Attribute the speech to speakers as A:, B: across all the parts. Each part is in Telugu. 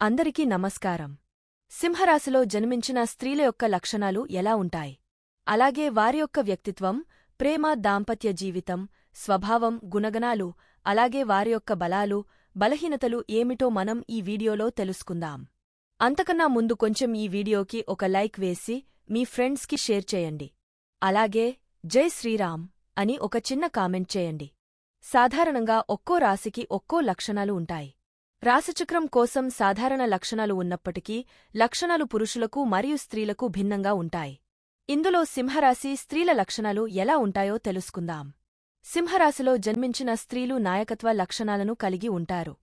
A: అందరికీ నమస్కారం. సింహరాశిలో జన్మించిన స్త్రీల యొక్క లక్షణాలు ఎలా ఉంటాయి? అలాగే వారి యొక్క వ్యక్తిత్వం ప్రేమ దాంపత్య జీవితం స్వభావం గుణగణాలు అలాగే వారి యొక్క బలాలు బలహీనతలు ఏమిటో మనం ఈ వీడియోలో తెలుసుకుందాం. అంతకన్నా ముందు కొంచెం ఈ వీడియోకి ఒక లైక్ వేసి మీ ఫ్రెండ్స్కి షేర్ చేయండి. అలాగే జై శ్రీరామ్ అని ఒక చిన్న కామెంట్ చేయండి. సాధారణంగా ఒక్కో రాశికి ఒక్కో లక్షణాలు ఉంటాయి. రాశిచక్రం కోసం సాధారణ లక్షణాలు ఉన్నప్పటికీ లక్షణాలు పురుషులకు మరియు స్త్రీలకు భిన్నంగా ఉంటాయి. ఇందులో సింహరాశి స్త్రీల లక్షణాలు ఎలా ఉంటాయో తెలుసుకుందాం. సింహరాశిలో జన్మించిన స్త్రీలు నాయకత్వ లక్షణాలను కలిగి ఉంటారు.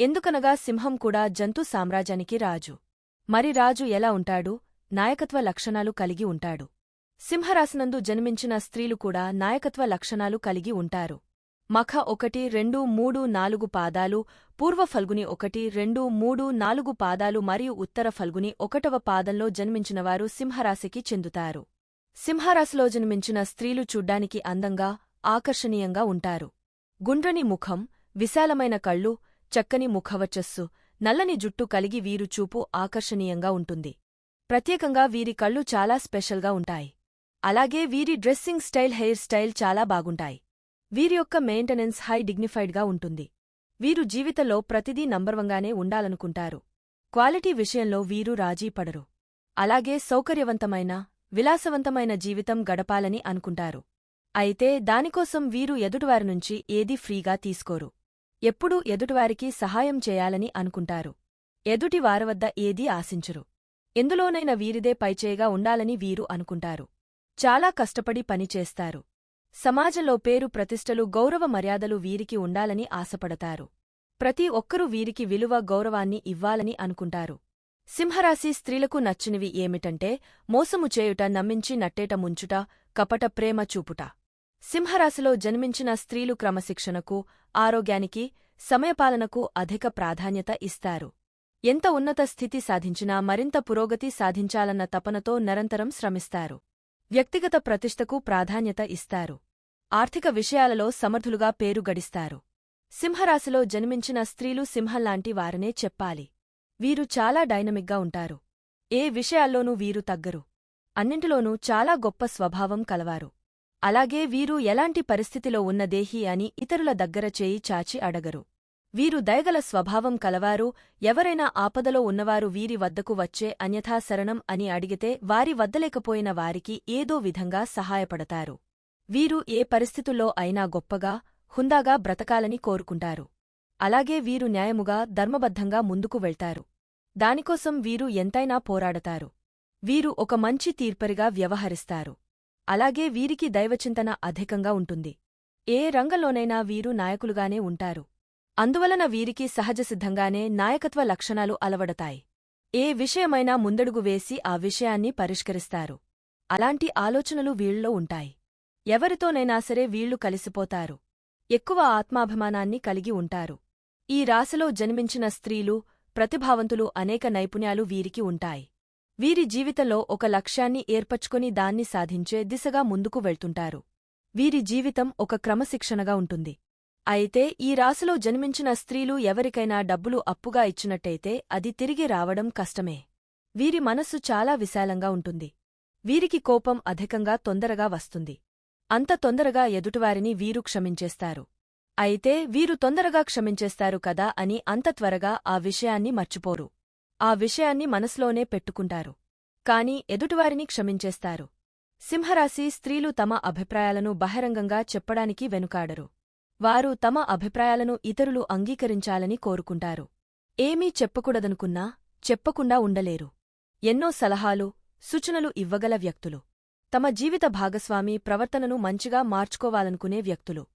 A: ఎందుకనగా సింహం కూడా జంతు సామ్రాజ్యానికి రాజు. మరి రాజు ఎలా ఉంటాడు? నాయకత్వ లక్షణాలు కలిగి ఉంటాడు. సింహరాశినందు జన్మించిన స్త్రీలు కూడా నాయకత్వ లక్షణాలు కలిగి ఉంటారు. మఖ ఒకటి రెండు మూడు నాలుగు పాదాలు పూర్వ ఫల్గుని ఒకటి రెండు మూడు నాలుగు పాదాలు మరియు ఉత్తర ఫల్గుని ఒకటవ పాదంలో జన్మించినవారు సింహరాశికి చెందుతారు. సింహరాశిలో జన్మించిన స్త్రీలు చూడ్డానికి అందంగా ఆకర్షణీయంగా ఉంటారు. గుండ్రని ముఖం విశాలమైన కళ్ళు చక్కని ముఖవచస్సు నల్లని జుట్టు కలిగి వీరు చూపు ఆకర్షణీయంగా ఉంటుంది. ప్రత్యేకంగా వీరి కళ్ళు చాలా స్పెషల్గా ఉంటాయి. అలాగే వీరి డ్రెస్సింగ్ స్టైల్ హెయిర్ స్టైల్ చాలా బాగుంటాయి. వీరి యొక్క మెయింటెనెన్స్ హై డిగ్నిఫైడ్గా ఉంటుంది. వీరు జీవితంలో ప్రతిదీ నంబర్వంగానే ఉండాలనుకుంటారు. క్వాలిటీ విషయంలో వీరు రాజీ పడరు. అలాగే సౌకర్యవంతమైన విలాసవంతమైన జీవితం గడపాలని అనుకుంటారు. అయితే దానికోసం వీరు ఎదుటివారి నుంచి ఏదీ ఫ్రీగా తీసుకోరు. ఎప్పుడూ ఎదుటివారికి సహాయం చేయాలని అనుకుంటారు. ఎదుటి వారవద్ద ఏదీ ఆశించరు. ఎందులోనైనా వీరిదే పైచేయగా ఉండాలని వీరు అనుకుంటారు. చాలా కష్టపడి పనిచేస్తారు సమాజంలో పేరు ప్రతిష్టలు గౌరవ మర్యాదలు వీరికి ఉండాలని ఆశపడతారు. ప్రతి ఒక్కరూ వీరికి విలువ గౌరవాన్ని ఇవ్వాలని అనుకుంటారు. సింహరాశి స్త్రీలకు నచ్చినవి ఏమిటంటే మోసము చేయుట నమ్మించి నట్టేట ముంచుట కపట ప్రేమ చూపుట. సింహరాశిలో జన్మించిన స్త్రీలు క్రమశిక్షణకు ఆరోగ్యానికి సమయపాలనకు అధిక ప్రాధాన్యత ఇస్తారు. ఎంత ఉన్నత స్థితి సాధించినా మరింత పురోగతి సాధించాలన్న తపనతో నిరంతరం శ్రమిస్తారు. వ్యక్తిగత ప్రతిష్టకు ప్రాధాన్యత ఇస్తారు. ఆర్థిక విషయాలలో సమర్థులుగా పేరు గడిస్తారు. సింహరాశిలో జన్మించిన స్త్రీలు సింహంలాంటి వారనే చెప్పాలి. వీరు చాలా డైనమిక్గా ఉంటారు. ఏ విషయాల్లోనూ వీరు తగ్గరు. అన్నింటిలోనూ చాలా గొప్ప స్వభావం కలవారు. అలాగే వీరు ఎలాంటి పరిస్థితిలో ఉన్న దేహి అని ఇతరుల దగ్గర చేయి చాచి అడగరు. వీరు దయగల స్వభావం కలవారు ఎవరైనా ఆపదలో ఉన్నవారు వీరి వద్దకు వచ్చే అన్యథా శరణం అని అడిగితే వారి వద్దలేకపోయిన వారికి ఏదో విధంగా సహాయపడతారు. వీరు ఏ పరిస్థితుల్లో అయినా గొప్పగా హుందాగా బ్రతకాలని కోరుకుంటారు. అలాగే వీరు న్యాయముగా ధర్మబద్ధంగా ముందుకు వెళ్తారు. దానికోసం వీరు ఎంతైనా పోరాడతారు. వీరు ఒక మంచి తీర్పరిగా వ్యవహరిస్తారు. అలాగే వీరికి దైవచింతన అధికంగా ఉంటుంది. ఏ రంగంలోనైనా వీరు నాయకులుగానే ఉంటారు. అందువలన వీరికి సహజసిద్ధంగానే నాయకత్వ లక్షణాలు అలవడతాయి. ఏ విషయమైనా ముందడుగు వేసి ఆ విషయాన్ని పరిష్కరిస్తారు. అలాంటి ఆలోచనలు వీళ్ళలో ఉంటాయి. ఎవరితోనైనా సరే వీళ్ళు కలిసిపోతారు. ఎక్కువ ఆత్మాభిమానాన్ని కలిగి ఉంటారు. ఈ రాశిలో జన్మించిన స్త్రీలు ప్రతిభావంతులు అనేక నైపుణ్యాలు వీరికి ఉంటాయి. వీరి జీవితంలో ఒక లక్ష్యాన్ని ఏర్పచుకుని దాన్ని సాధించే దిశగా ముందుకు వెళ్తుంటారు. వీరి జీవితం ఒక క్రమశిక్షణగా ఉంటుంది. అయితే ఈ రాశిలో జన్మించిన స్త్రీలు ఎవరికైనా డబ్బులు అప్పుగా ఇచ్చినట్టయితే అది తిరిగి రావడం కష్టమే. వీరి మనస్సు చాలా విశాలంగా ఉంటుంది. వీరికి కోపం అధికంగా తొందరగా వస్తుంది. అంత తొందరగా ఎదుటివారిని వీరు క్షమించేస్తారు. అయితే వీరు తొందరగా క్షమించేస్తారు కదా అని అంత త్వరగా ఆ విషయాన్ని మర్చిపోరు. ఆ విషయాన్ని మనసులోనే పెట్టుకుంటారు. కాని ఎదుటివారిని క్షమించేస్తారు. సింహరాశి స్త్రీలు తమ అభిప్రాయాలను బహిరంగంగా చెప్పడానికి వెనుకాడరు. వారు తమ అభిప్రాయాలను ఇతరులు అంగీకరించాలని కోరుకుంటారు. ఏమీ చెప్పకూడదనుకున్నా చెప్పకుండా ఉండలేరు. ఎన్నో సలహాలు సూచనలు ఇవ్వగల వ్యక్తులు. తమ జీవిత భాగస్వామి ప్రవర్తనను మంచిగా మార్చుకోవాలనుకునే వ్యక్తులు.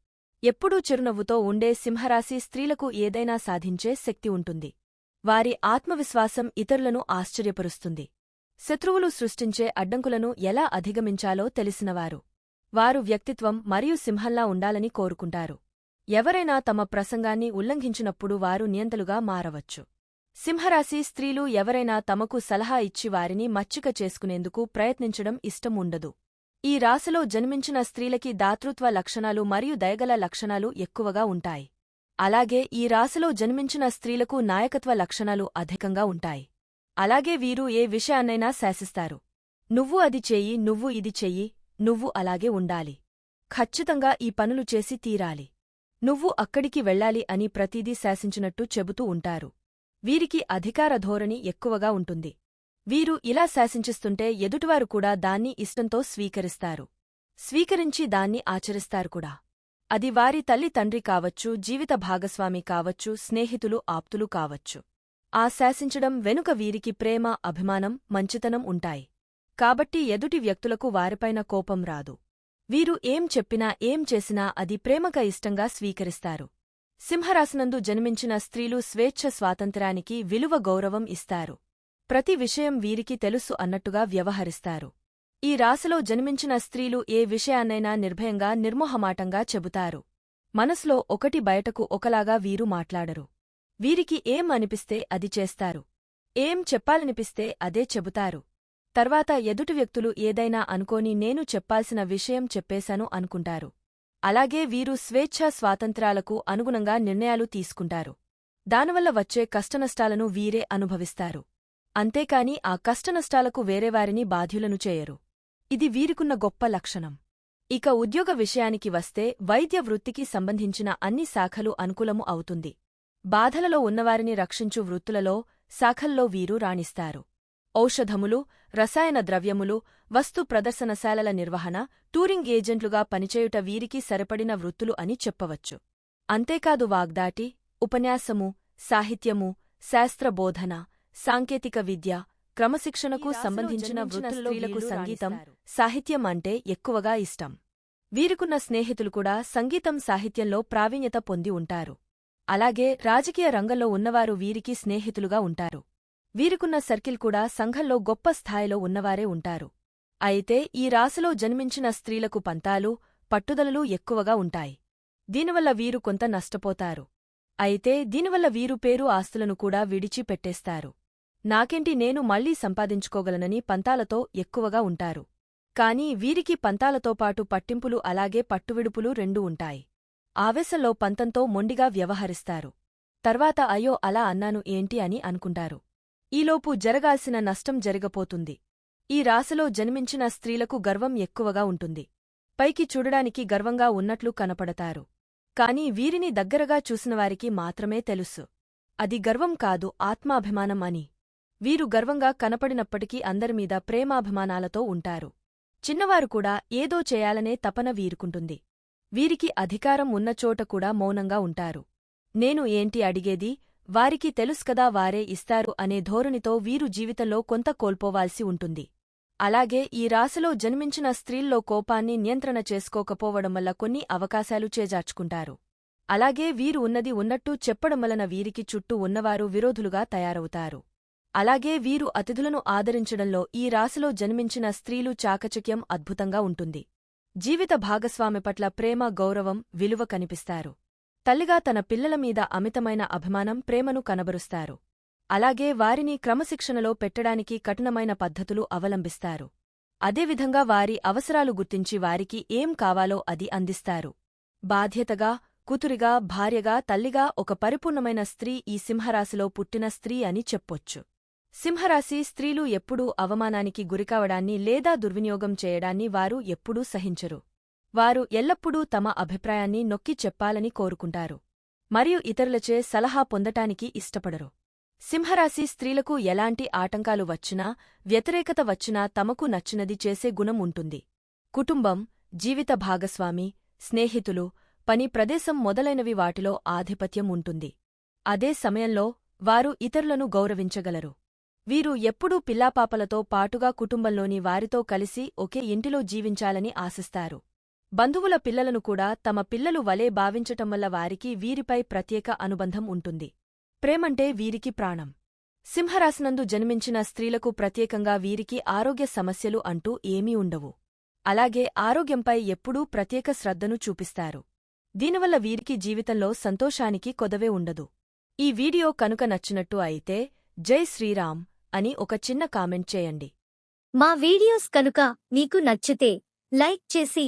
A: ఎప్పుడూ చిరునవ్వుతో ఉండే సింహరాశి స్త్రీలకు ఏదైనా సాధించే శక్తి ఉంటుంది. వారి ఆత్మవిశ్వాసం ఇతరులను ఆశ్చర్యపరుస్తుంది. శత్రువులు సృష్టించే అడ్డంకులను ఎలా అధిగమించాలో తెలిసినవారు. వారు వ్యక్తిత్వం మరియు సింహంలా ఉండాలని కోరుకుంటారు. ఎవరైనా తమ ప్రసంగాన్ని ఉల్లంఘించినప్పుడు వారు నియంతలుగా మారవచ్చు. సింహరాశి స్త్రీలు ఎవరైనా తమకు సలహా ఇచ్చి వారిని మచ్చిక చేసుకునేందుకు ప్రయత్నించడం ఇష్టం ఉండదు. ఈ రాశిలో జన్మించిన స్త్రీలకి దాతృత్వ లక్షణాలు మరియు దయగల లక్షణాలు ఎక్కువగా ఉంటాయి. అలాగే ఈ రాశిలో జన్మించిన స్త్రీలకు నాయకత్వ లక్షణాలు అధికంగా ఉంటాయి. అలాగే వీరు ఏ విషయాన్నైనా శాసిస్తారు. నువ్వు అది చెయ్యి నువ్వు ఇది చెయ్యి నువ్వు అలాగే ఉండాలి. ఖచ్చితంగా ఈ పనులు చేసి తీరాలి. నువ్వు అక్కడికి వెళ్ళాలి అని ప్రతిదీ శాసించినట్టు చెబుతూ ఉంటారు. వీరికి అధికార ధోరణి ఎక్కువగా ఉంటుంది. వీరు ఇలా శాసించిస్తుంటే ఎదుటివారు కూడా దాన్ని ఇష్టంతో స్వీకరిస్తారు. స్వీకరించి దాన్ని ఆచరిస్తారు కూడా. అది వారి తల్లి తండ్రి కావచ్చు జీవిత భాగస్వామి కావచ్చు స్నేహితులు ఆప్తులు కావచ్చు. ఆ శాసించడం వెనుక వీరికి ప్రేమ అభిమానం మంచితనం ఉంటాయి. కాబట్టి ఎదుటి వ్యక్తులకు వారిపైన కోపం రాదు. వీరు ఏం చెప్పినా ఏం చేసినా అది ప్రేమక ఇష్టంగా స్వీకరిస్తారు. సింహరాశినందు జన్మించిన స్త్రీలు స్వేచ్ఛ స్వాతంత్ర్యానికి విలువ గౌరవం ఇస్తారు. ప్రతి విషయం వీరికి తెలుసు అన్నట్టుగా వ్యవహరిస్తారు. ఈ రాశిలో జన్మించిన స్త్రీలు ఏ విషయాన్నైనా నిర్భయంగా నిర్మోహమాటంగా చెబుతారు. మనసులో ఒకటి బయటకు ఒకలాగా వీరు మాట్లాడరు. వీరికి ఏం అనిపిస్తే అది చేస్తారు. ఏం చెప్పాలనిపిస్తే అదే చెబుతారు. తర్వాత ఎదుటి వ్యక్తులు ఏదైనా అనుకోని నేను చెప్పాల్సిన విషయం చెప్పేశాను అనుకుంటారు. అలాగే వీరు స్వేచ్ఛా స్వాతంత్రాలకు అనుగుణంగా నిర్ణయాలు తీసుకుంటారు. దానివల్ల వచ్చే కష్టనష్టాలను వీరే అనుభవిస్తారు. అంతేకాని ఆ కష్టనష్టాలకు వేరేవారిని బాధ్యులను చేయరు. ఇది వీరికున్న గొప్ప లక్షణం. ఇక ఉద్యోగ విషయానికి వస్తే వైద్య వృత్తికి సంబంధించిన అన్ని శాఖలు అనుకూలము అవుతుంది. బాధలలో ఉన్నవారిని రక్షించు వృత్తులలో శాఖల్లో వీరు రాణిస్తారు. ఔషధములు రసాయన ద్రవ్యములు వస్తు ప్రదర్శనశాలల నిర్వహణ టూరింగ్ ఏజెంట్లుగా పనిచేయుట వీరికి సరిపడిన వృత్తులు అని చెప్పవచ్చు. అంతేకాదు వాగ్దాటి ఉపన్యాసము సాహిత్యము శాస్త్రబోధన సాంకేతిక విద్య క్రమశిక్షణకు సంబంధించిన వృత్తులకు సంగీతం సాహిత్యం అంటే ఎక్కువగా ఇష్టం. వీరికున్న స్నేహితులు కూడా సంగీతం సాహిత్యంలో ప్రావీణ్యత పొంది ఉంటారు. అలాగే రాజకీయ రంగంలో ఉన్నవారు వీరికి స్నేహితులుగా ఉంటారు. వీరికున్న సర్కిల్ కూడా సంఘంలో గొప్ప స్థాయిలో ఉన్నవారే ఉంటారు. అయితే ఈ రాశిలో జన్మించిన స్త్రీలకు పంతాలు పట్టుదలలు ఎక్కువగా ఉంటాయి. దీనివల్ల వీరు కొంత నష్టపోతారు. అయితే దీనివల్ల వీరు పేరు ఆస్తులను కూడా విడిచి పెట్టేస్తారు నాకేంటి నేను మళ్ళీ సంపాదించుకోగలనని పంతాలతో ఎక్కువగా ఉంటారు. కాని వీరికి పంతాలతో పాటు పట్టింపులు అలాగే పట్టువిడుపులు రెండూ ఉంటాయి. ఆవేశంలో పంతంతో మొండిగా వ్యవహరిస్తారు. తర్వాత అయ్యో అలా అన్నాను ఏంటి అని అనుకుంటారు. ఈలోపు జరగాల్సిన నష్టం జరగపోతుంది. ఈ రాశిలో జన్మించిన స్త్రీలకు గర్వం ఎక్కువగా ఉంటుంది. పైకి చూడడానికి గర్వంగా ఉన్నట్లు కనపడతారు. కాని వీరిని దగ్గరగా చూసినవారికి మాత్రమే తెలుసు. అది గర్వం కాదు ఆత్మాభిమానం అని. వీరు గర్వంగా కనపడినప్పటికీ అందరిమీద ప్రేమాభిమానాలతో ఉంటారు. చిన్నవారు కూడా ఏదో చేయాలనే తపన వీరుకుంటుంది. వీరికి అధికారం ఉన్నచోట కూడా మౌనంగా ఉంటారు. నేను ఏంటి అడిగేది? వారికి తెలుసుకదా వారే ఇస్తారు అనే ధోరణితో వీరు జీవితంలో కొంత కోల్పోవాల్సి ఉంటుంది. అలాగే ఈ రాశిలో జన్మించిన స్త్రీల్లో కోపాన్ని నియంత్రణ చేసుకోకపోవడం వల్ల కొన్ని అవకాశాలు చేజార్చుకుంటారు. అలాగే వీరు ఉన్నది ఉన్నట్టు చెప్పడం వలన వీరికి చుట్టూ ఉన్నవారు విరోధులుగా తయారవుతారు. అలాగే వీరు అతిథులను ఆదరించడంలో ఈ రాశిలో జన్మించిన స్త్రీలు చాకచక్యం అద్భుతంగా ఉంటుంది. జీవిత భాగస్వామి పట్ల ప్రేమ గౌరవం విలువ కనిపిస్తారు. తల్లిగా తన పిల్లల మీద అమితమైన అభిమానం ప్రేమను కనబరుస్తారు. అలాగే వారిని క్రమశిక్షణలో పెట్టడానికి కఠినమైన పద్ధతులు అవలంబిస్తారు. అదేవిధంగా వారి అవసరాలు గుర్తించి వారికి ఏం కావాలో అది అందిస్తారు. బాధ్యతగా కూతురిగా భార్యగా తల్లిగా ఒక పరిపూర్ణమైన స్త్రీ ఈ సింహరాశిలో పుట్టిన స్త్రీ అని చెప్పొచ్చు. సింహరాశి స్త్రీలు ఎప్పుడూ అవమానానికి గురికావడాన్ని లేదా దుర్వినియోగం చేయడాన్ని వారు ఎప్పుడూ సహించరు. వారు ఎల్లప్పుడూ తమ అభిప్రాయాన్ని నొక్కి చెప్పాలని కోరుకుంటారు. మరియు ఇతరులచే సలహా పొందటానికి ఇష్టపడరు. సింహరాశి స్త్రీలకు ఎలాంటి ఆటంకాలు వచ్చినా వ్యతిరేకత వచ్చినా తమకు నచ్చినది చేసే గుణం ఉంటుంది. కుటుంబం జీవిత భాగస్వామి స్నేహితులు పని ప్రదేశం మొదలైనవి వాటిలో ఆధిపత్యం ఉంటుంది. అదే సమయంలో వారు ఇతరులను గౌరవించగలరు. వీరు ఎప్పుడూ పిల్లాపాపలతో పాటుగా కుటుంబంలోని వారితో కలిసి ఒకే ఇంటిలో జీవించాలని ఆశిస్తారు. బంధువుల పిల్లలను కూడా తమ పిల్లలు వలే భావించటం వల్ల వారికి వీరిపై ప్రత్యేక అనుబంధం ఉంటుంది. ప్రేమంటే వీరికి ప్రాణం. సింహరాశినందు జన్మించిన స్త్రీలకు ప్రత్యేకంగా వీరికి ఆరోగ్య సమస్యలు అంటూ ఏమీ ఉండవు. అలాగే ఆరోగ్యంపై ఎప్పుడూ ప్రత్యేక శ్రద్ధను చూపిస్తారు. దీనివల్ల వీరికి జీవితంలో సంతోషానికి కొదవే ఉండదు. ఈ వీడియో కనుక నచ్చినట్టు అయితే జై శ్రీరామ్ అని ఒక చిన్న కామెంట్ చేయండి.
B: మా వీడియోస్ కనుక మీకు నచ్చితే లైక్ చేసి